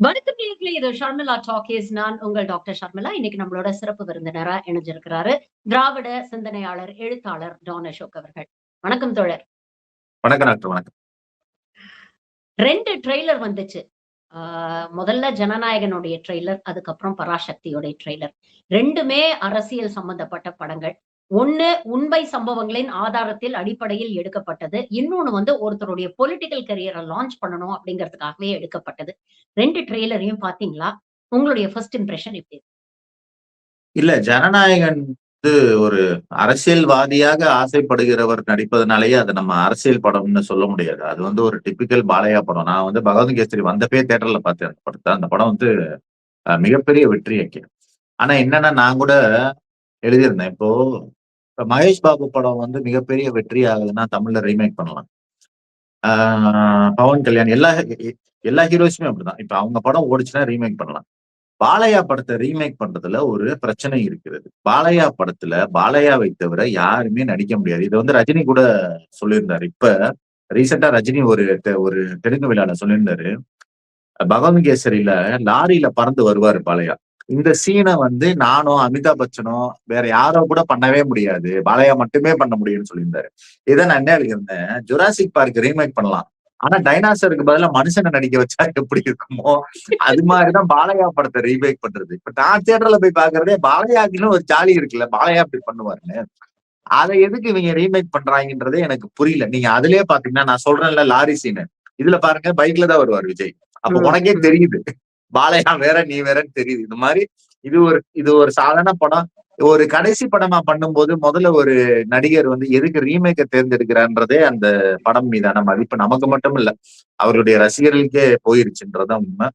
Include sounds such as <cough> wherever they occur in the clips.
வணக்கம் நேயர்களே இது ஷர்மிளா டாக்கீஸ் நான் உங்கள் டாக்டர் ஷர்மிளா. இன்னைக்கு நம்மளோட சிறப்பு விருந்தினரா இணைஞ்சிருக்கிறாரு திராவிட சிந்தனையாளர் எழுத்தாளர் டான் அசோக் அவர்கள். வணக்கம் தோழர். வணக்கம் டாக்டர் வணக்கம். ரெண்டு ட்ரெய்லர் வந்துச்சு. ஆஹ் முதல்ல ஜனநாயகனுடைய ட்ரெய்லர் அதுக்கப்புறம் பராசக்தியோடைய ட்ரெய்லர் ரெண்டுமே அரசியல் சம்பந்தப்பட்ட படங்கள். ஒண்ணு உண்மை சம்பவங்களின் ஆதாரத்தில் அடிப்படையில் எடுக்கப்பட்டது. இன்னொன்னு வந்து ஒருத்தருடைய பொலிட்டிக்கல் கரியரை லான்ச் பண்ணணும் அப்படிங்கிறதுக்காகவே எடுக்கப்பட்டது. ரெண்டு ட்ரெய்லரையும் பாத்தீங்களா? உங்களுடைய ஃபர்ஸ்ட் இம்ப்ரெஷன் எப்படி இல்ல ஜனநாயகன் வந்து ஒரு அரசியல்வாதியாக ஆசைப்படுகிறவர் நடிப்பதனாலேயே அதை நம்ம அரசியல் படம்னு சொல்ல முடியாது. அது வந்து ஒரு டிபிக்கல் பாலையா படம். நான் வந்து பகவத் கேசரி வந்தப்பே தேட்டர்ல பார்த்தேன் அந்த படத்தை. அந்த படம் வந்து மிகப்பெரிய வெற்றி அக்கி ஆனா என்னன்னா நான் கூட எழுதியிருந்தேன். இப்போ இப்போ மகேஷ் பாபு படம் வந்து மிகப்பெரிய வெற்றி ஆகுதுன்னா தமிழ்ல ரீமேக் பண்ணலாம். பவன் கல்யாண் எல்லா எல்லா ஹீரோஸுமே அப்படிதான். இப்ப அவங்க படம் ஓடிச்சுன்னா ரீமேக் பண்ணலாம். பாலையா படத்தை ரீமேக் பண்றதுல ஒரு பிரச்சனை இருக்கிறது. பாலையா படத்துல பாலையாவை தவிர யாருமே நடிக்க முடியாது. இதை வந்து ரஜினி கூட சொல்லியிருந்தாரு. இப்ப ரீசெண்டா ரஜினி ஒரு தெ- ஒரு தெலுங்கு விழால சொல்லியிருந்தாரு. பகவன் கேசரியில லாரியில பறந்து வருவாரு பாலையா. இந்த சீனை வந்து நானோ அமிதாப் பச்சனோ வேற யாரோ கூட பண்ணவே முடியாது. பாலையா மட்டுமே பண்ண முடியும்னு சொல்லியிருந்தாரு. இதை நான் என்ன எழுதியிருந்தேன்? ஜுராசிக் பார்க் ரீமேக் பண்ணலாம். ஆனா டைனாசருக்கு பதிலா மனுஷனை நடிக்க வச்சா எப்படி இருக்குமோ? அது மாதிரிதான் பாலையா படத்தை ரீமேக் பண்றது. இப்ப நான் தியேட்டர்ல போய் பாக்குறதே பாலையாக்குன்னு ஒரு ஜாலி இருக்குல்ல பாலையா அப்படி பண்ணுவாருன்னு. அதை எதுக்கு இவங்க ரீமேக் பண்றாங்கன்றதே எனக்கு புரியல. நீங்க அதுலயே பாத்தீங்கன்னா நான் சொல்றேன்ல லாரி சீனு. இதுல பாருங்க பைக்ல தான் வருவார் விஜய். அப்ப. உனக்கே தெரியுது. பாலையா வேற நீ வேறன்னு தெரியுது. இந்த மாதிரி இது ஒரு இது ஒரு சாதாரண படம். ஒரு கடைசி படமா பண்ணும்போது முதல்ல ஒரு நடிகர் வந்து எதுக்கு ரீமேக்கை தேர்ந்தெடுக்கிறான்றதே அந்த படம் மீதான மதிப்பு. நமக்கு மட்டும் இல்ல அவருடைய ரசிகர்களுக்கே போயிருச்சுன்றதுதான் உண்மை.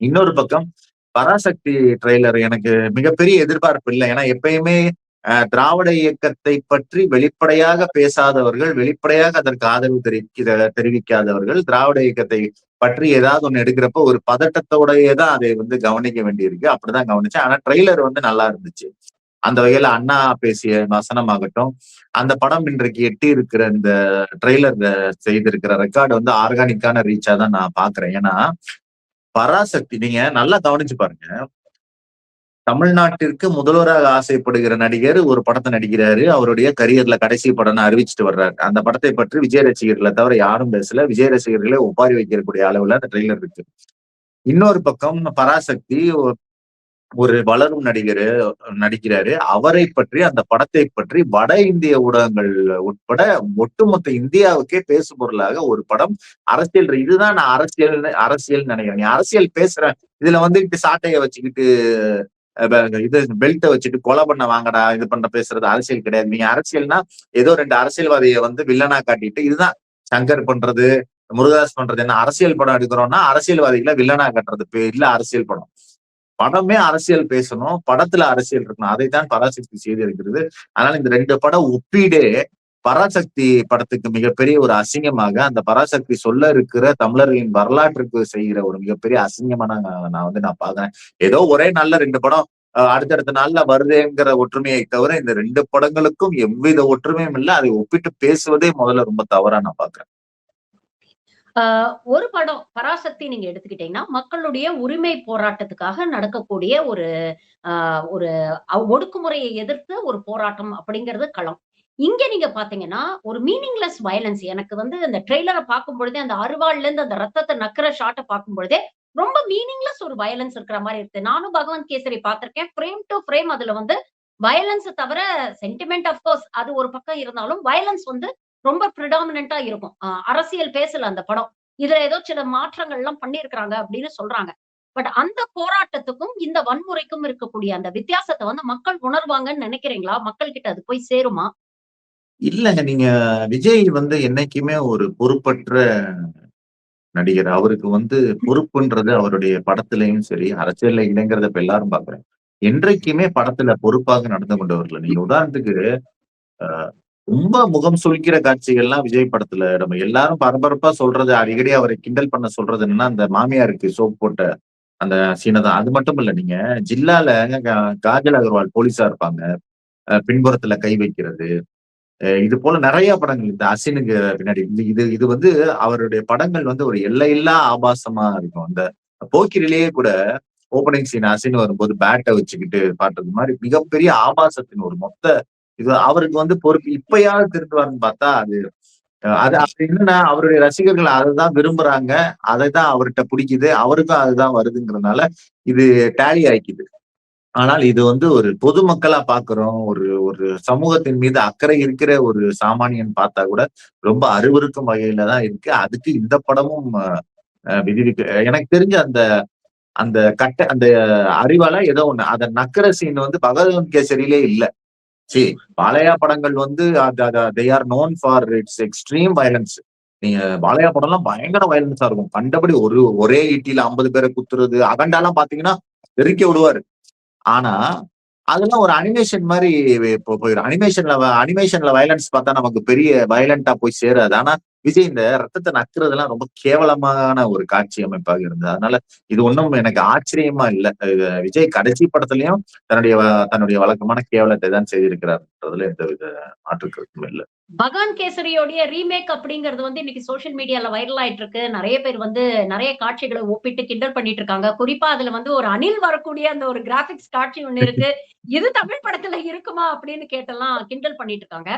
இன்னொரு பக்கம் பராசக்தி ட்ரெய்லர் எனக்கு மிகப்பெரிய எதிர்பார்ப்பு இல்லை. ஏன்னா எப்பயுமே திராவிட இயக்கத்தை பற்றி வெளிப்படையாக பேசாதவர்கள் வெளிப்படையாக அதற்கு ஆதரவு தெரிவிக்க தெரிவிக்காதவர்கள் திராவிட இயக்கத்தை பற்றி ஏதாவது ஒண்ணு எடுக்கிறப்ப ஒரு பதட்டத்தோடயே தான் அதை வந்து கவனிக்க வேண்டியிருக்கு. அப்படிதான் கவனிச்சேன். ஆனா ட்ரெய்லர் வந்து நல்லா இருந்துச்சு. அந்த வகையில அண்ணா பேசிய வசனமாகட்டும் அந்த படம் இன்றைக்கு எட்டி இருக்கிற இந்த ட்ரெய்லர் செய்திருக்கிற ரெக்கார்டு வந்து ஆர்கானிக்கான ரீச்சா தான் நான் பாக்குறேன். ஏன்னா பராசக்தி நீங்க நல்லா கவனிச்சு பாருங்க. தமிழ்நாட்டிற்கு முதல்வராக ஆசைப்படுகிற நடிகர் ஒரு படத்தை நடிக்கிறாரு. அவருடைய கரியர்ல கடைசி படம்னு அறிவிச்சிட்டு வர்றாரு. அந்த படத்தை பற்றி விஜய் ரசிகர்களை தவிர யாரும் பேசல. விஜய் ரசிகர்களே ஒப்பாரி வைக்கக்கூடிய அளவுல அந்த ட்ரெய்லர் இருக்கு. இன்னொரு பக்கம் பராசக்தி ஒரு வளரும் நடிகர் நடிக்கிறாரு. அவரை பற்றி அந்த படத்தை பற்றி வட இந்திய ஊடகங்கள் உட்பட ஒட்டுமொத்த இந்தியாவுக்கே பேசு பொருளாக ஒரு படம் அரசியல். இதுதான் நான் அரசியல் அரசியல் நினைக்கிறேன். நீ அரசியல் பேசுறேன் இதுல வந்துட்டு சாட்டையை வச்சுக்கிட்டு இது பெல்ட்டை வச்சுட்டு கொலை பண்ண வாங்கடா இது பண்ண பேசுறது அரசியல் கிடையாது. நீங்க அரசியல்னா ஏதோ ரெண்டு அரசியல்வாதியை வந்து வில்லனா காட்டிட்டு இதுதான். சங்கர் பண்றது முருகதாஸ் பண்றது என்ன அரசியல் படம் எடுக்கிறோம்னா அரசியல்வாதிகளை வில்லனா காட்டுறது. இல்ல அரசியல் படம். படமே அரசியல் பேசணும் படத்துல அரசியல் இருக்கணும். அதைத்தான் பராசக்தி செய்திருக்கிறது அதனால இந்த ரெண்டு படம் ஒப்பீடே பராசக்தி படத்துக்கு மிகப்பெரிய ஒரு அசிங்கமாக அந்த பராசக்தி சொல்ல இருக்கிற தமிழர்களின் வரலாற்றுக்கு செய்கிற ஒரு மிகப்பெரிய அசிங்கமா நான் வந்து நான் பாக்குறேன் ஏதோ ஒரே நாள்ல ரெண்டு படம் அடுத்தடுத்த நாள்ல வருதேங்கிற ஒற்றுமையை தவிர இந்த ரெண்டு படங்களுக்கும் எவ்வித ஒற்றுமையும் இல்லை. அதை ஒப்பிட்டு பேசுவதே முதல்ல ரொம்ப தவறா நான் பாக்குறேன் ஆஹ் ஒரு படம் பராசக்தி நீங்க எடுத்துக்கிட்டீங்கன்னா மக்களுடைய உரிமை போராட்டத்துக்காக நடக்கக்கூடிய ஒரு ஆஹ் ஒரு ஒடுக்குமுறையை எதிர்த்து ஒரு போராட்டம் அப்படிங்கிறது களம். இங்க நீங்க பாத்தீங்கன்னா ஒரு மீனிங்லெஸ் வயலன்ஸ் எனக்கு வந்து அந்த ட்ரெய்லரை பார்க்கும் பொழுதே அந்த அருவாள்ல இருந்து அந்த ரத்தத்தை நக்கிற ஷாட்டை பார்க்கும் பொழுதே ரொம்ப மீனிங்லெஸ் ஒரு வயலன்ஸ் இருக்கிற மாதிரி இருக்கு. நானும் பகவந்த் கேசரி பார்த்திருக்கேன். ஃப்ரேம் டு ஃப்ரேம் அதுல வந்து வயலன்ஸ் தவிர சென்டிமெண்ட் அப்கோர்ஸ் அது ஒரு பக்கம் இருந்தாலும் வயலன்ஸ் வந்து ரொம்ப ப்ரிடாமினா இருக்கும். ஆஹ் அரசியல் பேசல அந்த படம். இதுல ஏதோ சில மாற்றங்கள் எல்லாம் பண்ணியிருக்கிறாங்க அப்படின்னு சொல்றாங்க. பட் அந்த போராட்டத்துக்கும் இந்த வன்முறைக்கும் இருக்கக்கூடிய அந்த வித்தியாசத்தை வந்து மக்கள் உணர்வாங்கன்னு நினைக்கிறீங்களா? மக்கள் கிட்ட அது போய் சேருமா? இல்லைங்க நீங்க விஜய் வந்து என்னைக்குமே ஒரு பொறுப்பற்ற நடிகர். அவருக்கு வந்து பொறுப்புன்றது அவருடைய படத்திலையும் சரி அரசியல்ல இல்லைங்கிறத இப்ப எல்லாரும் பாக்குறேன். என்றைக்குமே படத்துல பொறுப்பாக நடந்து கொண்டவர்கள். நீங்க உதாரணத்துக்கு ரொம்ப முகம் சுழிக்கிற காட்சிகள்லாம் விஜய் படத்துல நம்ம எல்லாரும் பரபரப்பா சொல்றது அடிக்கடி அவரை கிண்டல் பண்ண சொல்றது என்னன்னா அந்த மாமியாருக்கு சோப் போட்ட அந்த சீனை தான். அது மட்டும் இல்ல நீங்க ஜில்லால கா- காஜல் அகர்வால் போலீஸா இருப்பாங்க. பின்புறத்துல கை வைக்கிறது. இது போல நிறைய படங்கள் இந்த அசினுக்கு பின்னாடி இது இது இது வந்து அவருடைய படங்கள் வந்து ஒரு எல்லையில்லா ஆபாசமா இருக்கும். அந்த போக்கிரிலேயே கூட ஓப்பனிங் சீன் அசின் வரும்போது பேட்டை வச்சுக்கிட்டு பாட்டுறது மாதிரி மிகப்பெரிய ஆபாசத்தின் ஒரு மொத்த இது அவருக்கு வந்து பொறுப்பு இப்பயாவது திருந்துவாருன்னு பார்த்தா அது அது அது என்னன்னா அவருடைய ரசிகர்கள் அதுதான் விரும்புறாங்க அதை தான் அவர்கிட்ட பிடிக்குது அவருக்கும் அதுதான் வருதுங்கிறதுனால இது டேலி ஆயிக்குது. ஆனால் இது வந்து ஒரு பொதுமக்களா பாக்குறோம். ஒரு ஒரு சமூகத்தின் மீது அக்கறை இருக்கிற ஒரு சாமானியன் பார்த்தா கூட ரொம்ப அருவருக்கும் வகையில தான் இருக்கு. அதுக்கு இந்த படமும் விதிவிக்க எனக்கு தெரிஞ்ச அந்த அந்த கட்ட அந்த அறிவால ஏதோ ஒண்ணு. அந்த நக்கர சீன் வந்து பகவத் கேசரியிலே இல்ல. சரி பாலையா படங்கள் வந்து they are known for its extreme violence நீங்க பாலையா படம்லாம் பயங்கர வயலன்ஸா இருக்கும். கண்டபடி ஒரு ஒரே ஈட்டியில ஐம்பது பேரை குத்துறது அகண்டாலாம் பாத்தீங்கன்னா தெறிக்க விடுவாரு. ஆனா அதெல்லாம் ஒரு அனிமேஷன் மாதிரி இப்போ போயிடும் அனிமேஷன்ல அனிமேஷன்ல வயலன்ஸ் பார்த்தா நமக்கு பெரிய வயலண்டா போய் சேராது. ஆனா விஜய் இந்த ரத்தத்தை நக்குறதெல்லாம் ரொம்ப கேவலமான ஒரு காட்சி அமைப்பாக இருந்தது. அதனால இது ஒண்ணும் எனக்கு ஆச்சரியமா இல்ல. விஜய் கடைசி படத்துலயும் தன்னுடைய தன்னுடைய வழக்கமான கேவலத்தை தான் செய்திருக்கிறார்ன்றதுல எந்த வித மாற்று கருத்தும் இல்லை. பகான் கேசரியோடைய ரீமேக் அப்படிங்கிறது வந்து இன்னைக்கு சோஷியல் மீடியால வைரல் ஆயிட்டு இருக்கு நிறைய பேர் வந்து நிறைய காட்சிகளை ஒப்பிட்டு கிண்டல் பண்ணிட்டு இருக்காங்க குறிப்பா அதுல வந்து ஒரு அணில் வரக்கூடிய அந்த ஒரு கிராபிக்ஸ் காட்சி ஒண்ணு இருக்கு. <laughs> இது தமிழ் படத்துல இருக்குமா அப்படின்னு கேட்டெல்லாம் கிண்டல் பண்ணிட்டு இருக்காங்க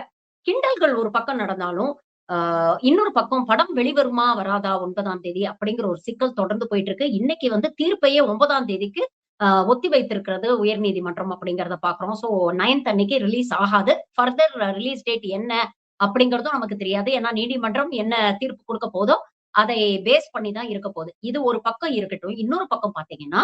கிண்டல்கள் ஒரு பக்கம் நடந்தாலும் ஆஹ் இன்னொரு பக்கம் படம் வெளிவருமா வராதா ஒன்பதாம் தேதி அப்படிங்கிற ஒரு சிக்கல் தொடர்ந்து போயிட்டு இருக்கு இன்னைக்கு வந்து தீர்ப்பையே ஒன்பதாம் தேதிக்கு ஆஹ் ஒத்தி வைத்திருக்கிறது உயர் நீதிமன்றம் அப்படிங்கறத பாக்குறோம். சோ நைன்த் அன்னைக்கு ரிலீஸ் ஆகாது. ஃபர்தர் ரிலீஸ் டேட் என்ன அப்படிங்கறதும் நமக்கு தெரியாது. ஏன்னா நீதிமன்றம் என்ன தீர்ப்பு கொடுக்க போதோ அதை பேஸ் பண்ணி தான் இருக்க போகுது. இது ஒரு பக்கம் இருக்கட்டும். இன்னொரு பக்கம் பாத்தீங்கன்னா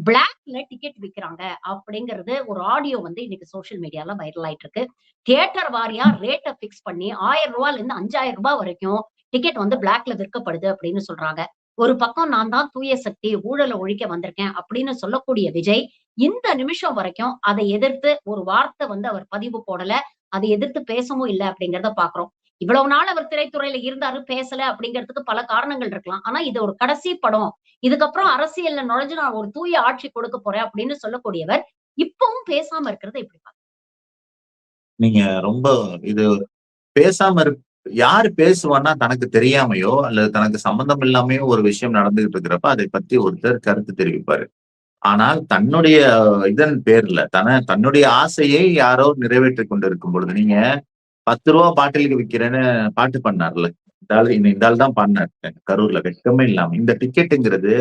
பிளாக்ல டிக்கெட் விற்கிறாங்க அப்படிங்கிறது ஒரு ஆடியோ வந்து இன்னைக்கு சோஷியல் மீடியால வைரல் ஆயிட்டு இருக்கு தியேட்டர் வாரியா ரேட்டை பிக்ஸ் பண்ணி ஆயிரம் ரூபாயில இருந்து அஞ்சாயிரம் ரூபாய் வரைக்கும் டிக்கெட் வந்து பிளாக்ல விற்கப்படுது அப்படின்னு சொல்றாங்க. ஒரு பக்கம் நான் தான் தூய சக்தி ஊழலை ஒழிக்க வந்திருக்கேன் அப்படின்னு சொல்லக்கூடிய விஜய் இந்த நிமிஷம் வரைக்கும் அதை எதிர்த்து ஒரு வார்த்தை வந்து அவர் பதிவு போடல அதை எதிர்த்து பேசவும் இல்லை அப்படிங்கிறத பாக்குறோம். இவ்வளவு நாள் அவர் திரைத்துறையில இருந்தாரு பேசல அப்படிங்கிறதுக்கு பல காரணங்கள் இருக்கலாம். ஆனா இது ஒரு கடைசி படம். இதுக்கப்புறம் அரசியல்ல நுழைஞ்சு நான் ஒரு தூய ஆட்சி கொடுக்க போறேன் அப்படின்னு சொல்லக்கூடியவர் இப்பவும் பேசாம இருக்கிறது எப்படி நீங்க ரொம்ப இது பேசாம இரு யாரு பேசுவான்னா தனக்கு தெரியாமையோ அல்லது தனக்கு சம்பந்தம் இல்லாமையோ ஒரு விஷயம் நடந்துகிட்டு இருக்கிறப்ப அதை பத்தி ஒருத்தர் கருத்து தெரிவிப்பாரு. ஆனால் தன்னுடைய இதன் பேர்ல தன தன்னுடைய ஆசையை யாரோ நிறைவேற்றி கொண்டு இருக்கும் பொழுது நீங்க பத்து ரூபா பாட்டிலுக்கு விற்கிறேன்னு பாட்டு பண்ணார்ல. இந்த ஆள் இந்த ஆள் தான் பண்ணார். கரூர்ல வெட்கமே இல்லாம. இந்த டிக்கெட்டுங்கிறது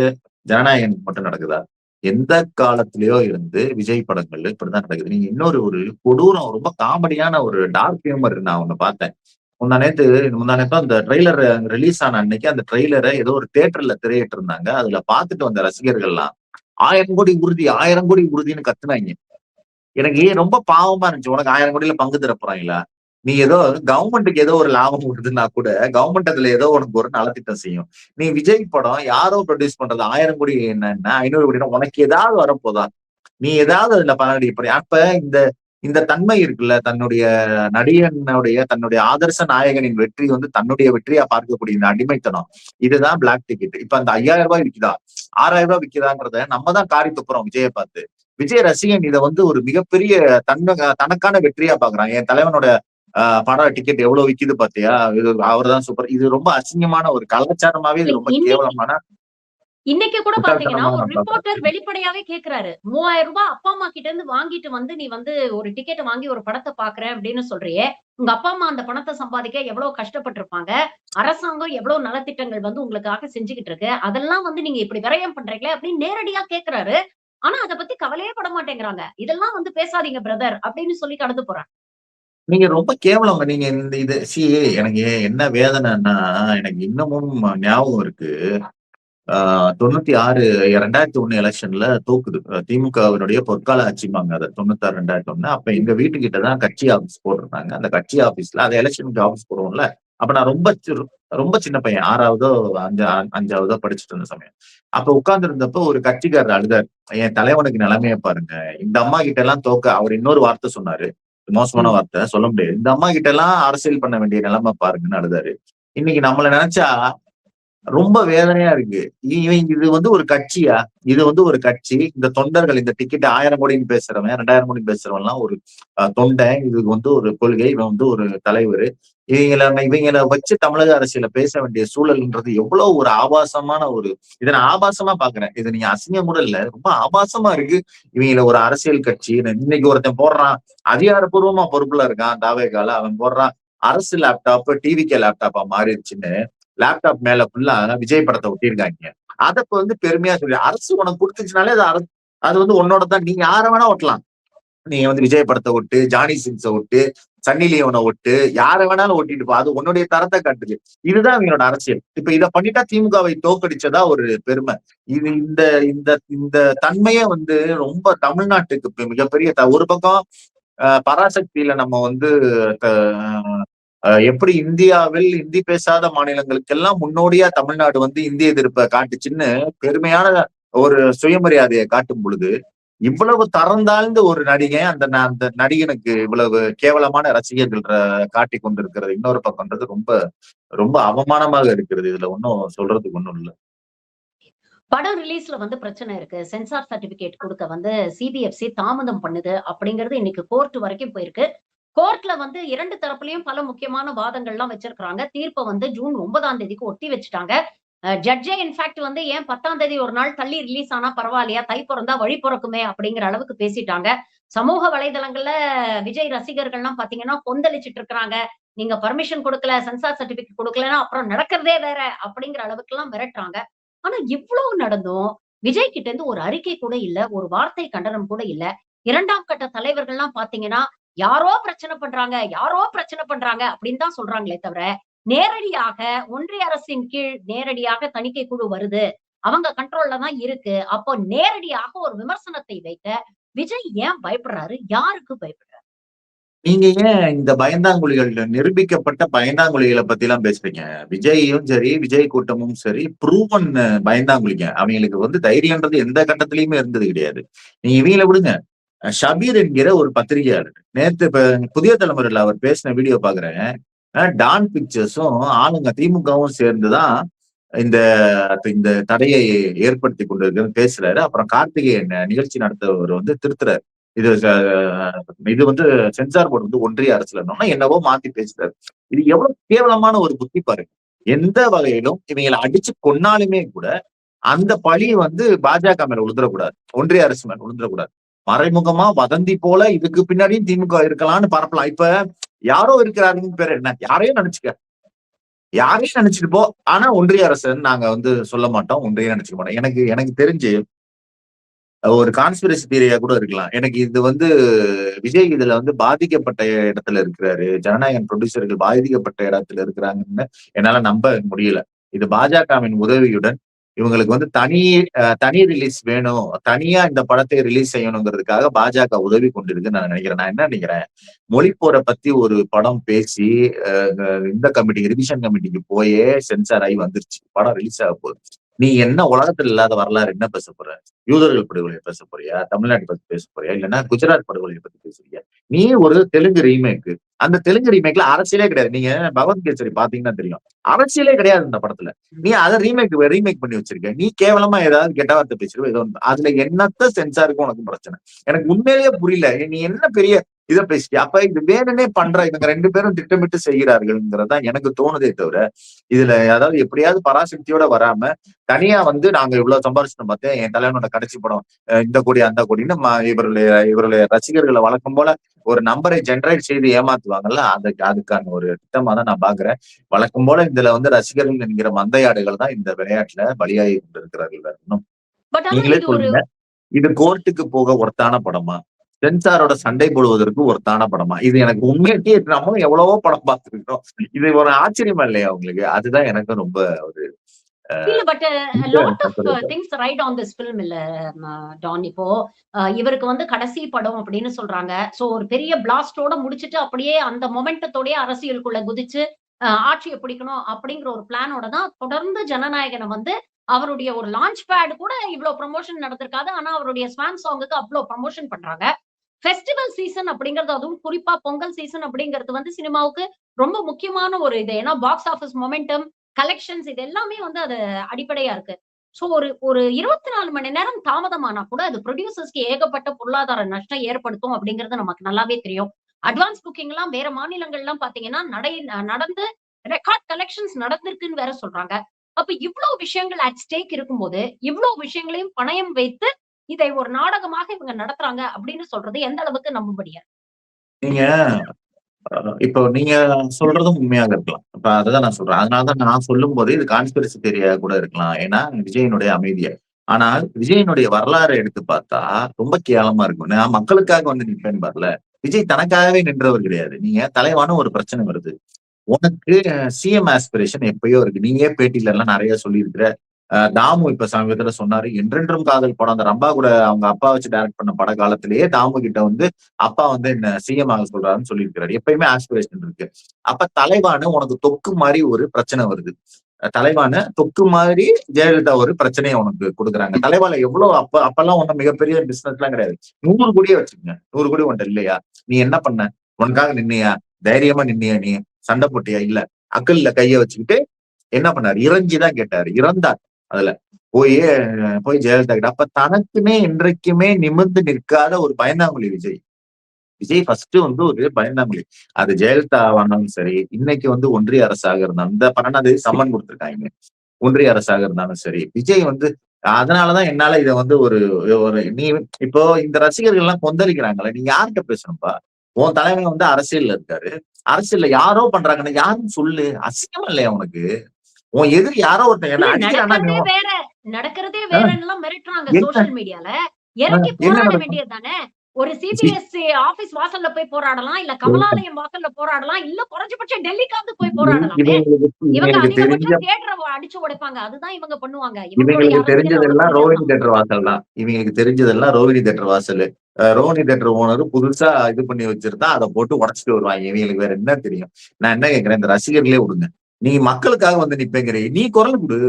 ஜனநாயகனுக்கு மட்டும் நடக்குதா? எந்த காலத்திலயோ இருந்து விஜய் படங்கள் இப்படிதான் நடக்குது. நீங்க இன்னொரு ஒரு கொடூரம் ரொம்ப காமெடியான ஒரு டார்க் ஹியூமர் நான் ஒண்ணு பார்த்தேன். முந்தா நேத்து முந்தா நேத்து அந்த ட்ரெய்லர் ரிலீஸ் ஆன அன்னைக்கு அந்த ட்ரெய்லரை ஏதோ ஒரு தியேட்டர்ல திரையிட்டு இருந்தாங்க அதுல பார்த்துட்டு வந்த ரசிகர்கள்லாம் ஆயிரம் கோடி உறுதி ஆயிரம் கோடி உறுதின்னு கத்துனாங்க. எனக்கு ஏன் ரொம்ப பாவமா இருந்துச்சு. உனக்கு ஆயிரம் கோடியில பங்கு தர போறாங்களா? நீ ஏதோ கவர்மெண்ட்டுக்கு ஏதோ ஒரு லாபம் வருதுன்னா கூட கவர்மெண்ட் அதுல ஏதோ உனக்கு ஒரு நலத்திட்டம் செய்யும். நீ விஜய் படம் யாரோ ப்ரொடியூஸ் பண்றது? ஆயிரம் கோடி என்னன்னா ஐநூறு கோடினா உனக்கு ஏதாவது வரப்போதா? நீ ஏதாவது அதுல பலனடி போறிய? அப்ப இந்த இந்த தன்மை இருக்குல்ல தன்னுடைய நடிகனுடைய தன்னுடைய ஆதர்ச நாயகனின் வெற்றி வந்து தன்னுடைய வெற்றியா பார்க்கக்கூடிய இந்த அடிமைத்தனம். இதுதான் பிளாக் டிக்கெட் இப்ப அந்த ஐயாயிரம் ரூபாய் விற்குதா ஆறாயிரம் ரூபாய் விக்குதாங்கிறத நம்ம தான் காரி துப்புறோம் விஜயை பார்த்து. விஜய் ரசிகன் இதை வந்து ஒரு மிகப்பெரிய தன்ன தனக்கான வெற்றியா பாக்குறான் என் தலைவனோட ஆஹ் பட டிக்கெட் எவ்வளவு விக்குது பாத்தியா இது அவர் தான் சூப்பர் இது ரொம்ப அசிங்கமான ஒரு கலாச்சாரமாவே இது ரொம்ப கேவலமான இன்னைக்கு கூட பாத்தீங்கன்னா ஒரு ரிப்போர்ட்டர் வெளிப்படையாவே கேக்குறாரு. மூவாயிரம் ரூபாய் அப்பா அம்மா கிட்ட இருந்து வாங்கிட்டு வந்து நீ வந்து ஒரு டிக்கெட் வாங்கி ஒரு படத்தை பாக்குறேன் அப்படின்னு சொல்றியே. உங்க அப்பா அம்மா அந்த பணத்தை சம்பாதிக்க எவ்வளவு கஷ்டப்பட்டிருப்பாங்க? அரசாங்கம் எவ்வளவு நலத்திட்டங்கள் வந்து உங்களுக்காக செஞ்சுக்கிட்டு இருக்கு? அதெல்லாம் வந்து நீங்க இப்படி விரயம் பண்றீங்களே அப்படின்னு நேரடியா கேக்குறாரு. ஆனா அதை பத்தி கவலையே பட மாட்டேங்கிறாங்க. இதெல்லாம் வந்து பேசாதீங்க பிரதர் அப்படின்னு சொல்லி கடந்து போறாங்க. நீங்க ரொம்ப கேவலம் நீங்க இந்த இது சி எனக்கு என்ன வேதனைன்னா எனக்கு இன்னமும் ஞாபகம் இருக்கு. ஆஹ் தொண்ணூத்தி ஆறு ரெண்டாயிரத்தி ஒண்ணு எலெக்ஷன்ல தோக்குது. திமுகவினுடைய பொற்கால ஆட்சிம்பாங்க அதை தொண்ணூத்தாறு ரெண்டாயிரத்தி ஒண்ணு அப்ப எங்க வீட்டுக்கிட்ட தான் கட்சி ஆபீஸ் போட்டிருந்தாங்க. அந்த கட்சி ஆபீஸ்ல அதை எலெக்ஷனுக்கு ஆபீஸ் போடுவோம்ல அப்ப நான் ரொம்ப ரொம்ப சின்ன பையன். ஆறாவதோ அஞ்சா அஞ்சாவதோ படிச்சுட்டு இருந்த சமயம். அப்ப உட்கார்ந்துருந்தப்போ ஒரு கட்சிக்காரர் அழுதார். என் தலைவனுக்கு நிலைமையை பாருங்க. இந்த அம்மா கிட்ட எல்லாம் தோக்க அவர் இன்னொரு வார்த்தை சொன்னாரு. மோசமான வார்த்தை சொல்ல முடியாது. இந்த அம்மா கிட்ட எல்லாம் அரசியல் பண்ண வேண்டிய நிலைமை பாருங்கன்னு அழுதாரு. இன்னைக்கு நம்மளை நினைச்சா ரொம்ப வேதனையா இருக்கு. இவன் இது வந்து ஒரு கட்சியா? இது வந்து ஒரு கட்சி. இந்த தொண்டர்கள் இந்த டிக்கெட் ஆயிரம் கோடின்னு பேசுறவன் ரெண்டாயிரம் கோடின்னு பேசுறவன் எல்லாம் ஒரு தொண்டை. இது வந்து ஒரு கொள்கை. இவன் வந்து ஒரு தலைவர். இவங்கள இவங்கள வச்சு தமிழக அரசியல பேச வேண்டிய சூழல்ன்றது எவ்வளவு ஒரு ஆபாசமான ஒரு இதை நான் ஆபாசமா பாக்குறேன். இது நீங்க அசிங்க கூட இல்ல. ரொம்ப ஆபாசமா இருக்கு. இவங்கள ஒரு அரசியல் கட்சி. இன்னைக்கு ஒருத்தன் போடுறான். அதிகாரப்பூர்வமா பொறுப்புல இருக்கான் தாவேகால அவன் போடுறான். அரசு லேப்டாப் டிவிகே லேப்டாப்பா மாறிடுச்சுன்னு லேப்டாப் மேல ஃபுல்லா விஜய் படத்தை ஒட்டியிருக்காங்க. அதை இப்ப வந்து பெருமையா சொல்லி அரசு உனக்கு கொடுத்துச்சுனாலே அது அரசு அது வந்து உன்னோட தான் நீங்க யார வேணா ஒட்டலாம் நீங்க வந்து விஜய் படத்தை ஒட்டு ஜானி சிங்ஸை ஒட்டு சன்னி லியோனை ஒட்டு யார வேணாலும் ஒட்டிட்டு போ அது உன்னுடைய தரத்தை காட்டுது. இதுதான் இவங்களோட அரசியல். இப்ப இதை பண்ணிட்டா திமுகவை தோக்கடிச்சதா ஒரு பெருமை. இது இந்த இந்த இந்த தன்மையே வந்து ரொம்ப தமிழ்நாட்டுக்கு மிகப்பெரிய த- ஒரு பக்கம் பராசக்தியில நம்ம வந்து எப்படி இந்தியாவில் இந்தி பேசாத மாநிலங்களுக்கெல்லாம் முன்னோடியா தமிழ்நாடு வந்து இந்திய எதிர்ப்பை காட்டுச்சுன்னு பெருமையான ஒரு சுயமரியாதையை காட்டும் பொழுது இவ்வளவு தரந்தாழ்ந்த ஒரு நடிகை அந்த ந- அந்த நடிகனுக்கு இவ்வளவு கேவலமான ரசிகர்கள் காட்டி கொண்டிருக்கிறது. இன்னொரு பக்கம்ன்றது ரொம்ப ரொம்ப அவமானமாக இருக்கிறது. இதுல ஒன்னும் சொல்றதுக்கு ஒண்ணும் இல்லை. படம் ரிலீஸ்ல வந்து பிரச்சனை இருக்கு. சென்சார் சர்டிபிகேட் கொடுக்க வந்து சிபிஎஃப்சி தாமதம் பண்ணுது அப்படிங்கிறது இன்னைக்கு கோர்ட் வரைக்கும் போயிருக்கு. கோர்ட்ல வந்து இரண்டு தரப்புலயும் பல முக்கியமான வாதங்கள்லாம் வச்சிருக்கிறாங்க. தீர்ப்பை வந்து ஜூன் ஒன்பதாம் தேதிக்கு ஒட்டி வச்சுட்டாங்க. ஜட்ஜே இன்ஃபேக்ட் வந்து ஏன் பத்தாம் தேதி ஒரு நாள் தள்ளி ரிலீஸ் ஆனா பரவாயில்லையா? தை பிறந்தா வழி பிறக்குமே அப்படிங்கிற அளவுக்கு பேசிட்டாங்க. சமூக வலைதளங்கள்ல விஜய் ரசிகர்கள்லாம் பாத்தீங்கன்னா கொந்தளிச்சிட்டு இருக்கிறாங்க. நீங்க பர்மிஷன் கொடுக்கல சென்சார் சர்டிபிகேட் கொடுக்கலன்னா அப்புறம் நடக்கிறதே வேற அப்படிங்கிற அளவுக்கு எல்லாம் மிரட்டுறாங்க. ஆனா இவ்வளவு நடந்தும் விஜய் கிட்ட இருந்து ஒரு அறிக்கை கூட இல்ல ஒரு வார்த்தை கண்டனம் கூட இல்ல. இரண்டாம் கட்ட தலைவர்கள்லாம் பாத்தீங்கன்னா யாரோ பிரச்சனை பண்றாங்க யாரோ பிரச்சனை பண்றாங்க அப்படின்னு தான் சொல்றாங்களே தவிர நேரடியாக ஒன்றிய அரசின் கீழ் நேரடியாக தணிக்கை குழு வருது. அவங்க கண்ட்ரோல்ல தான் இருக்கு. அப்போ நேரடியாக ஒரு விமர்சனத்தை வைக்க விஜய் ஏன் பயப்படுறாரு? யாருக்கு பயப்படுறாரு? நீங்க ஏன் இந்த பயந்தாங்குழிகள் நிரூபிக்கப்பட்ட பயந்தாங்குழிகளை பத்தி எல்லாம் பேசுறீங்க? விஜயும் சரி விஜய் கூட்டமும் சரி ப்ரூவன் பயந்தாங்குழிங்க. அவங்களுக்கு வந்து தைரியன்றது எந்த கட்டத்திலயுமே இருந்தது கிடையாது. நீங்க இவங்கள விடுங்க. ஷபீர் என்கிற ஒரு பத்திரிகையாளர். நேத்து இப்ப புதிய தலைமுறையில அவர் பேசின வீடியோ பாக்குறேன். டான் பிக்சர்ஸும் ஆளுங்க திமுகவும் சேர்ந்துதான் இந்த இந்த தடையை ஏற்படுத்தி கொண்டிருக்குன்னு பேசுறாரு. அப்புறம் கார்த்திகேயன் நிகழ்ச்சி நடத்தவர் வந்து திருத்துறாரு. இது இது வந்து சென்சார் போர்டு வந்து ஒன்றிய அரசுல என்னவோ மாத்தி பேசுறாரு. இது எவ்வளவு கேவலமான ஒரு புத்தி பாருங்க. எந்த வகையிலும் இவங்களை அடிச்சு கொன்னாலுமே கூட அந்த பழி வந்து பாஜக மேல உழுந்துடக்கூடாது. ஒன்றிய அரசு மேல உழுந்துடக்கூடாது. மறைமுகமா வதந்தி போல இதுக்கு பின்னாடியும் திமுக இருக்கலாம்னு பரப்பலாம். இப்ப யாரோ இருக்கிறாருன்னு பேர் என்ன? யாரையும் நினைச்சுக்க. யாரையும் நினைச்சிட்டு போ. ஆனா ஒன்றிய அரசுன்னு நாங்க வந்து சொல்ல மாட்டோம். ஒன்றிய நினைச்சுக்க மாட்டோம். எனக்கு எனக்கு தெரிஞ்சு ஒரு கான்ஸ்பிரசி தீரியா கூட இருக்கலாம். எனக்கு இது வந்து விஜய் இதுல வந்து பாதிக்கப்பட்ட இடத்துல இருக்கிறாரு. ஜனநாயகன் ப்ரொடியூசர்கள் பாதிக்கப்பட்ட இடத்துல இருக்கிறாங்கன்னு என்னால நம்ப முடியல. இது பாஜகவின் உதவியுடன் இவங்களுக்கு வந்து தனி தனி ரிலீஸ் வேணும். தனியா இந்த படத்தை ரிலீஸ் செய்யணுங்கிறதுக்காக பாஜக உதவி கொண்டிருக்குன்னு நான் நினைக்கிறேன். நான் என்ன நினைக்கிறேன்? மொழிப்போரை பத்தி ஒரு படம் பேசி இந்த கமிட்டி ரிவிஷன் கமிட்டிக்கு போயே சென்சார் ஆகி வந்துருச்சு. படம் ரிலீஸ் ஆக போகுது. நீ என்ன உலகத்தில் இல்லாத வரலாறு என்ன பேச போற? யூதர்கள் படுகொலையை பேச போறியா? தமிழ்நாட்டை பத்தி பேச போறியா? இல்லைன்னா குஜராத் படுகொலையை பத்தி பேசுறியா? நீ ஒரு தெலுங்கு ரீமேக் அந்த தெலுங்கு ரீமேக்ல அரசியலே கிடையாது. நீங்க பகவத்கீசரி பாத்தீங்கன்னா தெரியும். அரசியலே கிடையாது இந்த படத்துல. நீ அதை ரீமேக் ரீமேக் பண்ணி வச்சிருக்க. நீ கேவலமா ஏதாவது கெட்ட வார்த்தை பேசிருவ. ஏதோ அதுல என்னத்த சென்சாருக்கும் உனக்கு பிரச்சனை. எனக்கு உண்மையிலேயே புரியல. நீ என்ன பெரிய இதை பேசிட்டியா அப்ப இது வேணும்னே பண்ற இவங்க ரெண்டு பேரும் திட்டமிட்டு செய்கிறார்கள்ங்கிறதா எனக்கு தோணுதே தவிர இதுல அதாவது எப்படியாவது பராசக்தியோட வராம தனியா வந்து நாங்க இவ்வளவு சம்பாரிச்சிட்டோம் பார்த்தேன் என் தலைவனோட கடைசி படம் இந்த கோடி அந்த கோடின்னு இவருடைய இவருடைய ரசிகர்களை வழக்கம் போல ஒரு நம்பரை ஜென்ரேட் செய்து ஏமாத்துவாங்கல்ல அதுக்கு அதுக்கான ஒரு திட்டமா தான் நான் பாக்குறேன். வழக்கம் போல இதுல வந்து ரசிகர்கள் என்கிற மந்தையாடுகள் தான் இந்த விளையாட்டுல பலியாகி கொண்டிருக்கிறார்கள் ஆனா நீங்களே சொல்லுங்க. இது கோர்ட்டுக்கு போக ஒருத்தான படமா? சென்சாரோட சண்டை போடுவதற்கு ஒருத்தான படமா? இது எனக்கு உண்மையிலேயே நம்மளும் எவ்வளவோ படம் பார்த்துருக்கோம் இது ஒரு ஆச்சரியமா இல்லையா உங்களுக்கு? அதுதான் எனக்கு ரொம்ப ஒரு but lot of. Things right on this film இல்ல டான் இப்போ இவருக்கு வந்து கடைசி படம் அப்படின்னு சொல்றாங்க. சோ ஒரு பெரிய பிளாஸ்டோட முடிச்சிட்டு அப்படியே அந்த மொமெண்டத்தோடய அரசியலுக்குள்ள குதிச்சு ஆட்சியை பிடிக்கணும் அப்படிங்கிற ஒரு பிளானோட தான் தொடர்ந்து ஜனநாயகனை வந்து அவருடைய ஒரு லான்ச் பேட் கூட இவ்வளவு ப்ரமோஷன் நடந்திருக்காது ஆனா அவருடைய ஸ்வான் சாங்குக்கு அவ்வளவு ப்ரமோஷன் பண்றாங்க. ஃபெஸ்டிவல் சீசன் அப்படிங்கிறது அதுவும் குறிப்பா பொங்கல் சீசன் அப்படிங்கிறது வந்து சினிமாவுக்கு ரொம்ப முக்கியமான ஒரு இது. ஏன்னா பாக்ஸ் ஆஃபீஸ் மொமெண்டம் கலெக்ஷன்ஸ் இது எல்லாமே வந்து அது அடிப்படையா இருக்கு. ஸோ ஒரு ஒரு இருபத்தி நாலு மணி நேரம் தாமதமானா கூட அது ப்ரொடியூசர்ஸ்க்கு ஏகப்பட்ட பொருளாதார நஷ்டம் ஏற்படுத்தும் அப்படிங்கிறது நமக்கு நல்லாவே தெரியும். அட்வான்ஸ் புக்கிங் எல்லாம் வேற மாநிலங்கள் எல்லாம் பாத்தீங்கன்னா நடை நடந்து ரெக்கார்ட் கலெக்ஷன்ஸ் நடந்திருக்குன்னு வேற சொல்றாங்க. அப்ப இவ்வளவு விஷயங்கள் அட் ஸ்டேக் இருக்கும்போது இவ்வளவு விஷயங்களையும் பணயம் வைத்து இதை ஒரு நாடகமாக இவங்க நடத்துறாங்க அப்படின்னு சொல்றது எந்த அளவுக்கு நம்பும்படியா? நீங்க இப்போ நீங்க சொல்றதும் உண்மையாக இருக்கலாம். இப்ப அதுதான் நான் சொல்றேன். அதனாலதான் நான் சொல்லும் போது இது கான்ஸ்பிரசி தெரிய கூட இருக்கலாம். ஏன்னா விஜயனுடைய அமைதியை. ஆனால் விஜயனுடைய வரலாறை எடுத்து பார்த்தா ரொம்ப கேவலமா இருக்கும். நான் மக்களுக்காக வந்து நிற்பேன் வரல விஜய் தனக்காகவே நின்றவர் கிடையாது. நீங்க தலைவான ஒரு பிரச்சனை வருது. உனக்கு சிஎம் ஆஸ்பிரேஷன் எப்பயோ இருக்கு. நீங்க பேட்டில எல்லாம் நிறைய சொல்லியிருக்கிற தாமு இப்ப சமீபத்துல சொன்னாரு என்றென்றும் காதல் படம் அந்த ரம்பா கூட அவங்க அப்பா வச்சு டைரக்ட் பண்ண பட காலத்திலேயே தாமு கிட்ட வந்து அப்பா வந்து என்ன சிஎம் ஆக சொல்றாருன்னு சொல்லியிருக்கிறாரு. எப்பயுமே ஆஸ்பிரேஷன் இருக்கு. அப்ப தலைவான உனக்கு தொக்கு மாதிரி ஒரு பிரச்சனை வருது. தலைவான தொக்கு மாதிரி ஜெயலலிதா ஒரு பிரச்சனையை உனக்கு கொடுக்குறாங்க. தலைவால எவ்வளவு அப்ப அப்பெல்லாம் ஒன்னும் மிகப்பெரிய பிசினஸ் எல்லாம் கிடையாது. நூறு கோடியே வச்சுக்கோங்க. நூறு கோடி உன்ட்ட இல்லையா? நீ என்ன பண்ண? உனக்காக நின்னியா? தைரியமா நின்னியா நீ? சண்டை போட்டியா? இல்ல. அக்கல்ல கைய வச்சுக்கிட்டு என்ன பண்ணாரு? இறஞ்சிதான் கேட்டாரு. இறந்தார். அதுல. போய் போய் ஜெயலலிதா கிட்ட அப்ப தனக்குமே இன்றைக்குமே நிமிர்ந்து நிற்காத ஒரு பயந்தாங்குழி விஜய். விஜய் ஃபர்ஸ்ட் வந்து ஒரு பயந்தாங்குழி அது ஜெயலலிதா ஆனாலும் சரி இன்னைக்கு வந்து ஒன்றிய அரசாக இருந்தாலும் இந்த பன்னெண்டாம் தேதி சம்மன் கொடுத்துருக்காங்க. ஒன்றிய அரசாக இருந்தாலும் சரி விஜய் வந்து அதனாலதான் என்னால இதை வந்து ஒரு ஒரு நீ இப்போ இந்த ரசிகர்கள் எல்லாம் கொந்தளிக்கிறாங்களே நீ யார்கிட்ட பேசணும்பா? உன் தலைமை வந்து அரசியல்ல இருக்காரு. அரசியல்ல யாரோ பண்றாங்கன்னு யாருன்னு சொல்லு. அசிங்கம் இல்லையா உனக்கு? உன் எதிரி யாரோ ஒருத்தன் என்ன அடிக்கிறானா வேற. நடக்கிறதே வேறன்னு எல்லாம் மிரட்டுறாங்க? சோசியல் மீடியால இறங்கி போராட? வேண்டியது தானே ஒரு சிபிஎஸ்சி ஆபீஸ் வாசல்ல போய் போராடலாம் இல்ல கமலாலயம் வாசல்ல போராடலாம் இல்ல குறைஞ்சபட்சம் டெல்லிக்காவது போய் போராடலாம். இவங்க அதிகபட்சம் தியேட்டரை அடிச்சு உடைப்பாங்க. அதுதான் இவங்க பண்ணுவாங்க. இவங்களுக்கு தெரிஞ்சதெல்லாம் ரோஹினி தேட்டர் வாசல் தான். இவங்களுக்கு தெரிஞ்சதெல்லாம் ரோஹினி தேட்டர் வாசல். ரோஹினி தேட்டர் ஓனர் புதுசா இது பண்ணி வச்சிருந்தா அதை போட்டு உடச்சிட்டு வருவாங்க. இவங்களுக்கு வேற என்ன தெரியும்? நான் என்ன கேக்குறேன் இந்த ரசிகர்களே விடுங்க நீ மக்களுக்காக வந்து நிப்பேங்கிற. நீ குரல் கொடு.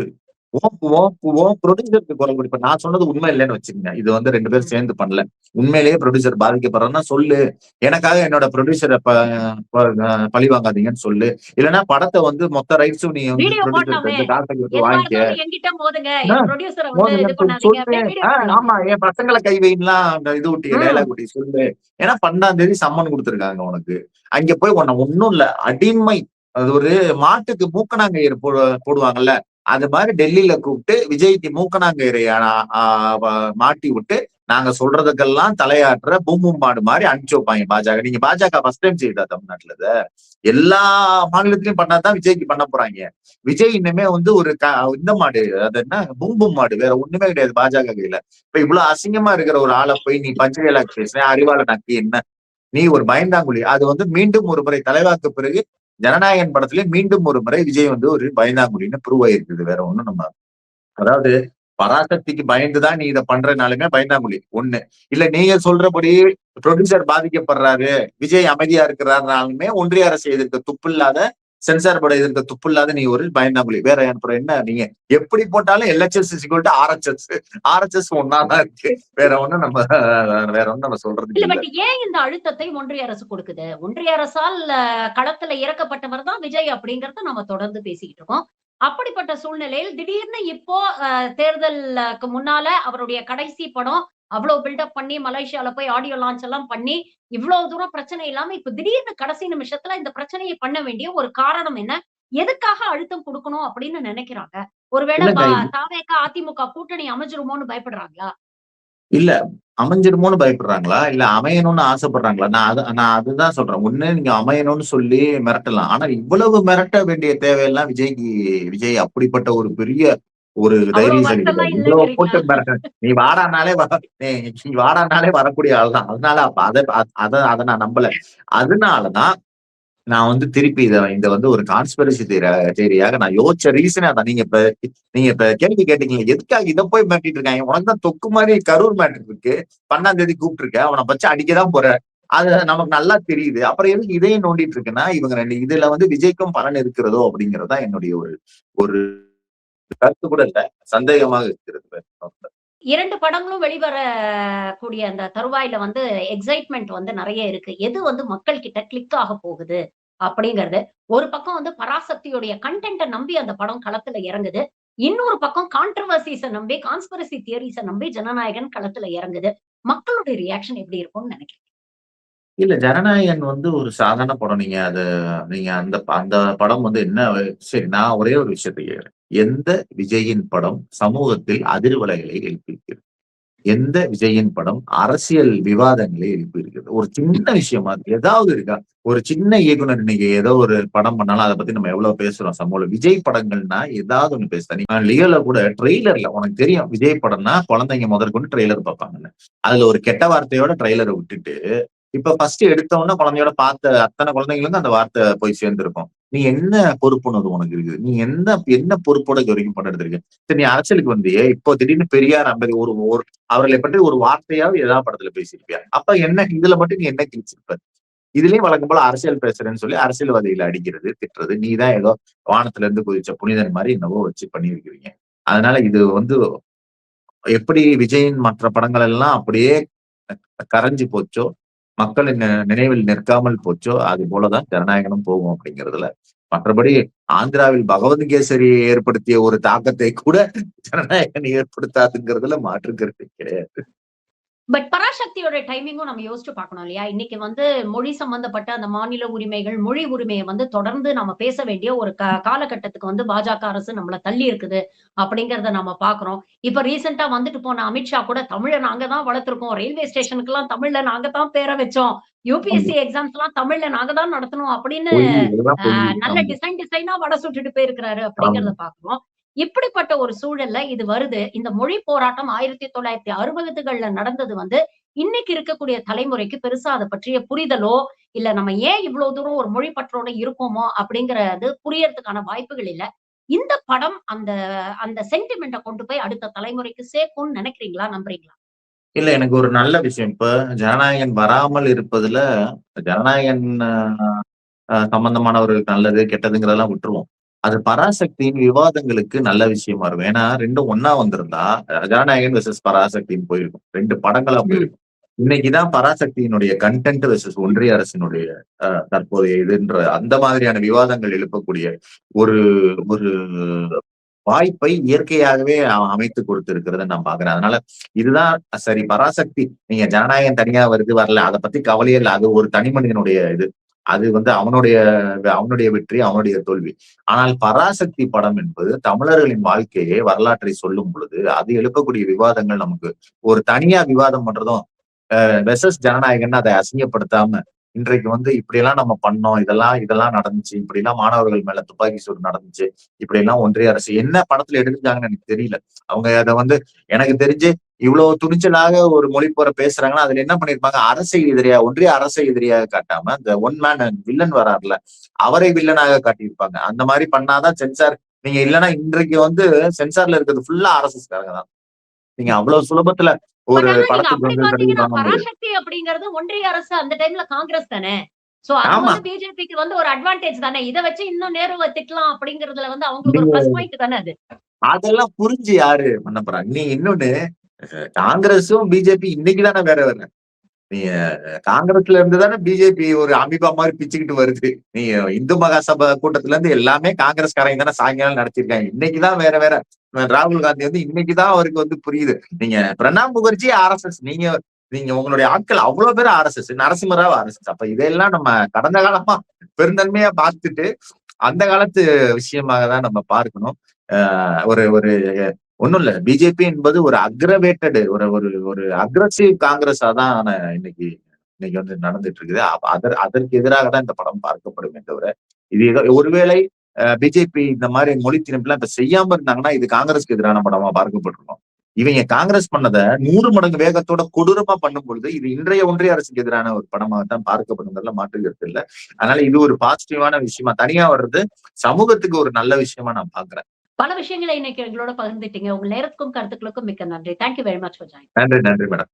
ப்ரொடியூசருக்கு குரல் கொடு. இப்ப நான் சொன்னது உண்மை இல்லைன்னு வச்சுக்கோங்க. இது வந்து ரெண்டு பேரும் சேர்ந்து பண்ணல. உண்மையிலேயே ப்ரொடியூசர் பாதிக்கப்படுறேன்னா சொல்லு. எனக்காக என்னோட ப்ரொடியூசரை பழி வாங்காதீங்கன்னு சொல்லு. இல்லைன்னா படத்தை வந்து மொத்த ரைட்ஸும் நீ வந்து எதுவா வாங்கிக்க. ஆமா. என் பசங்களை கை வைன்லாம் அந்த இது ஊட்டி. டைலாக் ஊட்டி சொல்லு. ஏன்னா பன்னெண்டாம் தேதி சம்மன் கொடுத்துருக்காங்க உனக்கு. அங்க போய் உன்னை ஒண்ணும் இல்ல. அடிமை. அது ஒரு மாட்டுக்கு மூக்கணாங்கயிறு போடுவாங்கல்ல. அது மாதிரி டெல்லியில கூப்பிட்டு விஜய்க்கு மூக்கணாங்கயிறை மாட்டி விட்டு நாங்க சொல்றதுக்கெல்லாம் தலையாட்டுற பூம்பும் மாடு மாதிரி அனுப்பிச்சு வைப்பாங்க பாஜக. நீங்க பாஜக ஃபர்ஸ்ட் டைம் செய்யுதா தமிழ்நாட்டுல இத? எல்லா மாநிலத்திலயும் பண்ணாதான் விஜய்க்கு பண்ண போறாங்க. விஜய் இன்னுமே வந்து ஒரு க- இந்த மாடு அது என்ன? பூம்பும் மாடு வேற ஒண்ணுமே கிடையாது பாஜக கையில. இப்ப இவ்வளவு அசிங்கமா இருக்கிற ஒரு ஆளை போய் நீ பஞ்சகலாக்கு பேசுற அறிவாள நக்கி என்ன? நீ ஒரு பயந்தாங்குழி. அது வந்து மீண்டும் ஒரு முறை தலைவாக்கு பிறகு ஜனநாயகன் படத்துல மீண்டும் ஒரு முறை விஜய் வந்து ஒரு பயந்தாங்குழின்னு ப்ரூவ் ஆயிருக்குது. வேற ஒண்ணும் நம்ம அதாவது பராசக்திக்கு பயந்துதான் நீ இதை பண்றனாலுமே பயந்தாங்குழி. ஒண்ணு. இல்ல நீங்க சொல்றபடி ப்ரொடியூசர் பாதிக்கப்படுறாரு விஜய் அமைதியா இருக்கிறாருனாலுமே ஒன்றிய அரசு எதிர்க்க துப்பு இல்லாத சென்சார் படம் எதிர்க்க துப்பு இல்லாத நீ ஒரு பயந்தாங்குழி வேற அப்புறம் என்ன நீங்க? எப்படி போட்டாலும் எல்ஹெச்எஸ் சிக்வல் ஆர்ஹெச்எஸ் ஆர்ஹெச்எஸ் ஒன்னாதான் இருக்கு. வேற ஒண்ணும் நம்ம வேற ஒண்ணும் நம்ம சொல்றதுக்கு இல்ல பட் ஏன் இந்த அழுத்தத்தை ஒன்றிய அரசு கொடுக்குது? ஒன்றிய அரசால் களத்துல இறக்கப்பட்டவர் தான் விஜய் அப்படிங்கறத நம்ம தொடர்ந்து பேசிக்கிட்டு இருக்கோம். அப்படிப்பட்ட சூழ்நிலையில் திடீர்னு இப்போ தேர்தலுக்கு முன்னால அவருடைய கடைசி படம் அவ்வளவு பில்டப் பண்ணி மலேசியால போய் ஆடியோ லான்ச் எல்லாம் பண்ணி இவ்வளவு தூரம் பிரச்சனை இல்லாம இப்ப திடீர்னு கடைசி நிமிஷத்துல இந்த பிரச்சனையை பண்ண வேண்டிய ஒரு காரணம் என்ன? எதுக்காக அழுத்தம் கொடுக்கணும் அப்படின்னு நினைக்கிறாங்க? ஒருவேளை இல்லங்க, பா- இது- தாவேகா அதிமுக கூட்டணி அமைஞ்சிருமோன்னு பயப்படுறாங்களா? இல்ல அமைஞ்சிருமோன்னு பயப்படுறாங்களா? இல்ல அமையணும்னு ஆசைப்படுறாங்களா? நான் அது நான் அதுதான் சொல்றேன். ஒண்ணு நீங்க அமையணும்னு சொல்லி மிரட்டலாம். ஆனா இவ்வளவு மிரட்ட வேண்டிய தேவையெல்லாம் விஜய்க்கு விஜய் அப்படிப்பட்ட ஒரு பெரிய ஒரு இல்லைங்கிறீங்களா? போட்டு மிரட்ட நீ வாடானாலே நீ வாடானாலே வரக்கூடிய ஆள் தான். அதனால அப்ப அதை அதை அதை நான் நம்பல. அதனாலதான் நான் வந்து திருப்பி இதை இந்த வந்து ஒரு கான்ஸ்பிரசி தேரியாக நான் யோசிச்ச ரீசனே அதான். நீங்க இப்ப நீங்க இப்ப கேள்வி கேட்டீங்களா எதுக்காக இதை போய் மாட்டிட்டு இருக்காங்க? உனக்கு தான் தொக்கு மாதிரி கரூர் மேட்டு இருக்கு. பன்னெண்டாம் தேதி கூப்பிட்டு இருக்க அவனை வச்சு அடிக்கதான் போற. அது நமக்கு நல்லா தெரியுது. அப்புறம் எதுக்கு இதையும் நோண்டிட்டு இருக்குன்னா இவங்க ரெண்டு இதுல வந்து விஜய்க்கும் பலன் இருக்கிறதோ அப்படிங்கறதா என்னுடைய ஒரு ஒரு கருத்து கூட இல்ல. சந்தேகமாக இருக்கிறது இரண்டு படங்களும் வெளிவர கூடிய அந்த தருவாயில வந்து எக்ஸைட்மெண்ட் வந்து நிறைய இருக்கு. எது வந்து மக்கள் கிட்ட கிளிக் ஆக போகுது அப்படிங்கிறது. ஒரு பக்கம் வந்து பராசக்தியுடைய கண்டென்ட்டை நம்பி அந்த படம் களத்துல இறங்குது. இன்னொரு பக்கம் கான்ட்ரவர்சிஸ நம்பி கான்ஸ்பரசி தியரிஸை நம்பி ஜனநாயகன் களத்துல இறங்குது. மக்களுடைய ரியாக்ஷன் எப்படி இருக்கும்னு நினைக்கிறேன் இல்ல ஜனநாயகன் வந்து ஒரு சாதாரண படம். நீங்க அது நீங்க அந்த அந்த படம் வந்து என்ன சரி நான் ஒரே ஒரு விஷயத்தை கேட்கிறேன் எந்த விஜயின் படம் சமூகத்தில் அதிர்வலைகளை எழுப்பியிருக்கிறது? எந்த விஜயின் படம் அரசியல் விவாதங்களை எழுப்பியிருக்கிறது? ஒரு சின்ன விஷயமா ஏதாவது இருக்கா? ஒரு சின்ன இயக்குனர் இன்னைக்கு ஏதோ ஒரு படம் பண்ணாலும் அதை பத்தி நம்ம எவ்வளவு பேசுறோம் சமூக விஜய் படங்கள்னா ஏதாவது ஒண்ணு பேசுறேன் நீ லியோல கூட ட்ரெய்லர்ல உனக்கு தெரியும் விஜய் படம்னா குழந்தைங்க முதற்கொண்டு ட்ரெய்லர் பார்ப்பாங்கல்ல. அதுல ஒரு கெட்ட வார்த்தையோட ட்ரெய்லரை விட்டுட்டு இப்ப ஃபர்ஸ்ட் எடுத்தவொடனே குழந்தையோட பார்த்த அத்தனை குழந்தைங்களுக்கும் அந்த வார்த்தை போய் சேர்ந்திருக்கும். நீ என்ன பொறுப்புணர்வு உனக்கு இருக்குது. நீ என்ன என்ன பொறுப்போட இது வரைக்கும் படம் சரி நீ அரசியலுக்கு வந்தியே. இப்போ திடீர்னு பெரியார் அம்பதி ஒரு ஒரு அவர்களை பற்றி ஒரு வார்த்தையாவது ஏதாவது படத்துல பேசியிருப்பியா? அப்ப என்ன இதுல மட்டும் நீ என்ன கிழிச்சிருப்ப? இதுலயும் வழக்கம் போல அரசியல் பேசுறேன்னு சொல்லி அரசியல்வாதிகளை அடிக்கிறது திட்டுறது நீ தான் ஏதோ வானத்துல இருந்து குதிச்ச புனிதன் மாதிரி என்னவோ வச்சு பண்ணியிருக்கிறீங்க. அதனால இது வந்து எப்படி விஜயின் மற்ற படங்கள் எல்லாம் அப்படியே கரைஞ்சு போச்சோ மக்களின் நினைவில் நிற்காமல் போச்சோ அது போலதான் ஜனநாயகனும் போகும் அப்படிங்கிறதுல. மற்றபடி ஆந்திராவில் பகவத்கேசரி ஏற்படுத்திய ஒரு தாக்கத்தை கூட ஜனநாயகன் ஏற்படுத்தாதுங்கிறதுல மாற்று கருத்து கிடையாது. பட் பராசக்தியோட டைமிங்கும் நம்ம யோசிச்சு பார்க்கணும் இல்லையா? இன்னைக்கு வந்து மொழி சம்பந்தப்பட்ட அந்த மாநில உரிமைகள் மொழி உரிமையை வந்து தொடர்ந்து நம்ம பேச வேண்டிய ஒரு க காலகட்டத்துக்கு வந்து பாஜக அரசு நம்மள தள்ளி இருக்குது அப்படிங்கறத நம்ம பாக்குறோம் இப்ப ரீசெண்டா வந்துட்டு போன அமித்ஷா கூட தமிழை நாங்க தான் வளர்த்திருக்கோம். ரயில்வே ஸ்டேஷனுக்கு எல்லாம் தமிழ்ல நாங்க தான் பேரை வச்சோம். யூபிஎஸ்சி எக்ஸாம்ஸ் எல்லாம் தமிழ்ல நாங்க தான் நடத்தணும் அப்படின்னு நல்ல டிசைன் டிசைனா வட சுட்டுட்டு போயிருக்கிறாரு அப்படிங்கறத பாக்குறோம் இப்படிப்பட்ட ஒரு சூழல்ல இது வருது. இந்த மொழி போராட்டம் ஆயிரத்தி தொள்ளாயிரத்தி அறுபதுகள்ல நடந்தது வந்து இன்னைக்கு இருக்கக்கூடிய தலைமுறைக்கு பெருசா அதை பற்றிய புரிதலோ இல்ல நம்ம ஏன் இவ்வளவு தூரம் ஒரு மொழி பற்றோட இருக்கோமோ அப்படிங்கறது புரியறதுக்கான வாய்ப்புகள் இல்ல. இந்த படம் அந்த அந்த சென்டிமெண்ட்டை கொண்டு போய் அடுத்த தலைமுறைக்கு சேர்க்கும்னு நினைக்கிறீங்களா? நம்புறீங்களா? இல்ல எனக்கு ஒரு நல்ல விஷயம். இப்ப ஜனநாயகன் வராமல் இருப்பதுல ஜனநாயகன் சம்பந்தமானவர்களுக்கு நல்லது கெட்டதுங்கிறதெல்லாம் விட்டுருவோம். அது பராசக்தியின் விவாதங்களுக்கு நல்ல விஷயமா இருக்கும். ஏன்னா ரெண்டும் ஒன்னா வந்திருந்தா ஜனநாயகன் வெர்சஸ் பராசக்தின்னு போயிருக்கும். ரெண்டு படங்களா போயிருக்கும். இன்னைக்குதான் பராசக்தியினுடைய கண்டென்ட் வெர்சஸ் ஒன்றிய அரசினுடைய தற்போதைய இதுன்ற அந்த மாதிரியான விவாதங்கள் எழுப்பக்கூடிய ஒரு ஒரு வாய்ப்பை இயற்கையாகவே அமைத்து கொடுத்திருக்கிறத நான் பாக்குறேன் அதனால இதுதான் சரி பராசக்தி. நீங்க ஜனநாயகம் தனியா வருது வரல அதை பத்தி கவலையே இல்லை. அது ஒரு தனி மனிதனுடைய இது. அது வந்து அவனுடைய அவனுடைய வெற்றி அவனுடைய தோல்வி. ஆனால் பராசக்தி படம் என்பது தமிழர்களின் வாழ்க்கையை வரலாற்றை சொல்லும் பொழுது அது எழுப்பக்கூடிய விவாதங்கள் நமக்கு ஒரு தனியா விவாதம் பண்றதும் வெசஸ் ஜனநாயகன் அதை அசிங்கப்படுத்தாம இன்றைக்கு வந்து இப்படியெல்லாம் நம்ம பண்ணோம் இதெல்லாம் இதெல்லாம் நடந்துச்சு இப்படி எல்லாம் மாணவர்கள் மேல துப்பாக்கி சூடு நடந்துச்சு இப்படி எல்லாம் ஒன்றிய அரசு என்ன படத்துல எடுத்துட்டாங்கன்னு எனக்கு தெரியல. அவங்க அதை வந்து எனக்கு தெரிஞ்சு இவ்வளவு துணிச்சலாக ஒரு மொழி போற பேசுறாங்கன்னா அதுல என்ன பண்ணிருப்பாங்க? அரசை எதிரியா ஒன்றிய அரசை எதிரியாக காட்டாம இந்த ஒன் மேன் வில்லன் வராருல அவரை வில்லனாக காட்டியிருப்பாங்க. அந்த மாதிரி பண்ணாதான் சென்சார் நீங்க இல்லைன்னா இன்றைக்கு வந்து சென்சார்ல இருக்கிறது ஃபுல்லா ஆர்எஸ்எஸ்காரங்க தான். நீங்க அவ்வளவு சுலபத்துல ஒரு படத்துக்கு அப்படிங்கிறது ஒன்றிய அரசு அந்த டைம்ல காங்கிரஸ் தானே? சோ அது பிஜேபிக்கு வந்து ஒரு அட்வான்டேஜ் தானே? இதை வச்சு இன்னும் நேருவை திட்டலாம் அப்படிங்கறதுல வந்து அவங்களுக்கு ஒரு அதெல்லாம் புரிஞ்சு யாரு? பண்ண போறாங்க நீ இன்னொன்னு காங்கிரஸும் பிஜேபி இன்னைக்கு தானே வேற வேற நீ காங்கிரஸ்ல இருந்து தானே பிஜேபி ஒரு அமீபா மாதிரி பிச்சுக்கிட்டு வருது. நீ இந்து மகாசபா கூட்டத்துல இருந்து எல்லாமே காங்கிரஸ்காரங்க தானே சாயங்காலம் நடத்திருக்காங்க இன்னைக்குதான் வேற வேற. ராகுல் காந்தி வந்து இன்னைக்குதான் அவருக்கு வந்து புரியுது. நீங்க Pranab Mukherjee R S S. நீங்க நீங்க உங்களுடைய ஆட்கள் அவ்வளவு பேர் R S S. Narasimha Rao R S S. அப்ப இதெல்லாம் நம்ம கடந்த காலமா பெருந்தன்மையா பார்த்துட்டு அந்த காலத்து விஷயமாக தான் நம்ம பார்க்கணும். ஒரு ஒரு ஒன்றும் இல்லை. பிஜேபி என்பது ஒரு அக்ரவேட்டடு ஒரு ஒரு ஒரு அக்ரஸிவ் காங்கிரஸா தான் இன்னைக்கு இன்னைக்கு வந்து நடந்துட்டு இருக்குது அதர் அதற்கு எதிராக தான் இந்த படம் பார்க்கப்படுமே தவிர இது ஏதோ ஒருவேளை பிஜேபி இந்த மாதிரி மொழி திணிப்புலாம் இப்ப செய்யாம இருந்தாங்கன்னா இது காங்கிரஸ்க்கு எதிரான படமா பார்க்கப்பட்டிருக்கும். இவங்க காங்கிரஸ் பண்ணதை நூறு மடங்கு வேகத்தோட கொடூரமா பண்ணும் பொழுது இது இன்றைய ஒன்றிய அரசுக்கு எதிரான ஒரு படமாக தான் பார்க்கப்படுங்கிறதுல மாற்றுகிறது இல்லை. அதனால இது ஒரு பாசிட்டிவான விஷயமா தனியா வர்றது சமூகத்துக்கு ஒரு நல்ல விஷயமா நான் பாக்குறேன். பல விஷயங்களை இன்னைக்கு எங்களோட பகிர்ந்துட்டீங்க. உங்க நேரத்துக்கும் கருத்துக்களுக்கும் மிக்க நன்றி. Thank you very much for join நன்றி நன்றி மேடம்